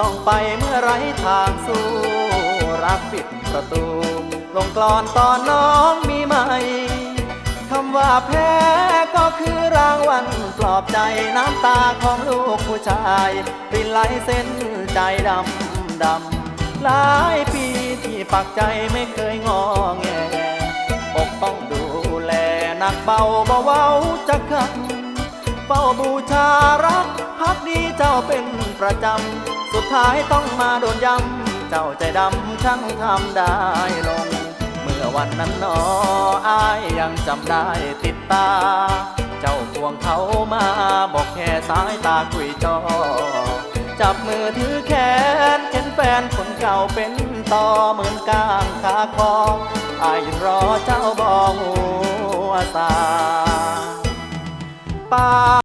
ต้องไปเมื่อไรทางสู้รักปิดประตู ลงกลอนตอนน้องมีไหมคำว่าแพ้ก็คือรางวัลปลอบใจน้ำตาของลูกผู้ชายรินไหลเส้นใจดำดำหลายปีที่ปักใจไม่เคยงอแงปกป้องดูแลหนักเบาเบาเบาจะคำเฝ้าบูชารักพักดีเจ้าเป็นประจำ สุดท้ายต้องมาโดนย้ำ เจ้าใจดำช่างทำได้ลง เมื่อวันนั้นนออายยังจำได้ติดตา เจ้าควงเขามาบอกแค่สายตาคุยจอ จับมือถือแขนเห็นแฟนคนเก่าเป็นต่อเหมือนกลางขาคออายยังรอเจ้าบอกหัวสาป้า